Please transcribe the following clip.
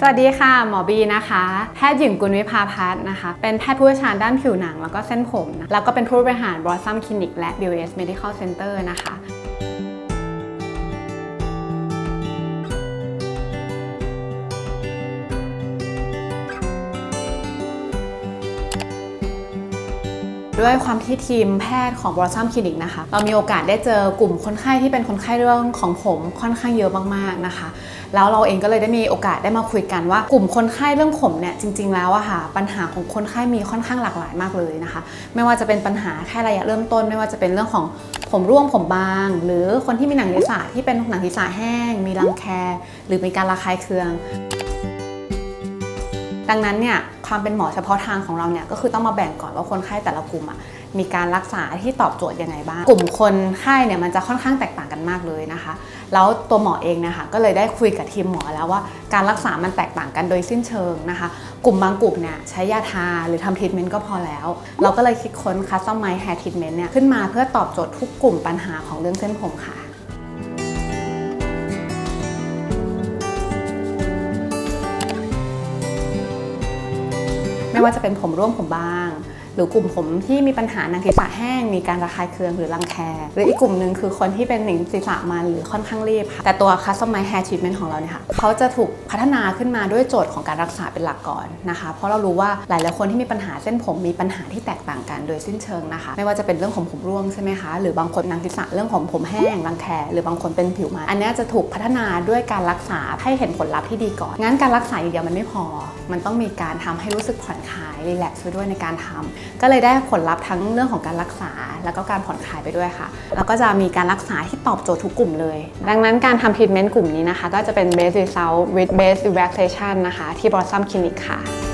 สวัสดีค่ะ หมอบีนะคะ แพทย์หญิงกุลวิภาพัฒน์นะคะ เป็นแพทย์ผู้เชี่ยวชาญด้านผิวหนังแล้วก็เส้นผมนะแล้วก็เป็นผู้บริหารบรอดซัมคลินิกและ BOS Medical Center นะคะ ด้วยความที่ทีมแพทย์ของ Blossom Clinic นะคะ เรามีโอกาสได้เจอกลุ่มคนไข้ที่เป็นคนไข้เรื่องของผมค่อนข้างเยอะมากๆนะคะ แล้วเราเองก็เลยได้มีโอกาสได้มาคุยกันว่ากลุ่มคนไข้เรื่องผมเนี่ยจริง ๆ แล้วอะค่ะปัญหาของคนไข้มีค่อนข้างหลากหลายมากเลยนะคะ ไม่ว่าจะเป็นปัญหาแค่ระยะเริ่มต้น ไม่ว่าจะเป็นเรื่องของผมร่วงผมบาง หรือคนที่มีหนังศีรษะที่เป็นหนังศีรษะแห้ง มีรังแค หรือมีการระคายเคืองดังนั้นเนี่ย ความเป็นหมอเฉพาะทางของเราเนี่ยก็คือต้องมาแบ่งก่อนว่าคนไข้แต่ละกลุ่มอะมีการรักษาที่ตอบโจทย์ยังไงบ้าง กลุ่มคนไข้เนี่ยมันจะค่อนข้างแตกต่างกันมากเลยนะคะ แล้วตัวหมอเองนะคะก็เลยได้คุยกับทีมหมอแล้วว่าการรักษามันแตกต่างกันโดยสิ้นเชิงนะคะ กลุ่มบางกลุ่มเนี่ยใช้ยาทาหรือทำทรีทเมนต์ก็พอแล้ว เราก็เลยคิดค้นคัสตอมไมแฮร์ทรีทเมนต์เนี่ยขึ้นมาเพื่อตอบโจทย์ทุกกลุ่มปัญหาของเรื่องเส้นผมค่ะ ไม่ว่าจะเป็นผมร่วงผมบาง หรือกลุ่มผมที่มีปัญหาหนังศีรษะแห้ง มีการระคายเคืองหรือรังแค หรืออีกกลุ่มหนึ่งคือคนที่เป็นหนังศีรษะมันหรือค่อนข้างรีบค่ะ แต่ตัว Custom Hair Treatment ของเราเนี่ยค่ะเขาจะถูกพัฒนาขึ้นมาด้วยโจทย์ของการรักษาเป็นหลักก่อนนะคะ เพราะเรารู้ว่าหลาย ๆ คนที่มีปัญหาเส้นผมมีปัญหาที่แตกต่างกันโดยสิ้นเชิงนะคะ ไม่ว่าจะเป็นเรื่องของผมร่วงใช่ไหมคะ หรือบางคนหนังศีรษะเรื่องของผมแห้งรังแค หรือบางคนเป็นผิวมันอันนี้จะถูกพัฒนาด้วยการรักษาให้เห็นผลลัพธ์ที่ดีก่อน งั้นการรักษาอย่างเดียวมันไม่พอ มันต้องมีการทำให้รู้สึกผ่อนคลายรีแลกซ์ไปด้วยในการทำก็เลยได้ผลลัพธ์ทั้งเรื่องของการรักษา แล้วก็การผ่อนคลายไปด้วยค่ะ แล้วก็จะมีการรักษาที่ตอบโจทย์ทุกกลุ่มเลย ดังนั้นการทำทรีทเมนต์กลุ่มนี้นะคะ ก็จะเป็น base result with base relaxation นะคะ ที่ Blossom Clinic ค่ะ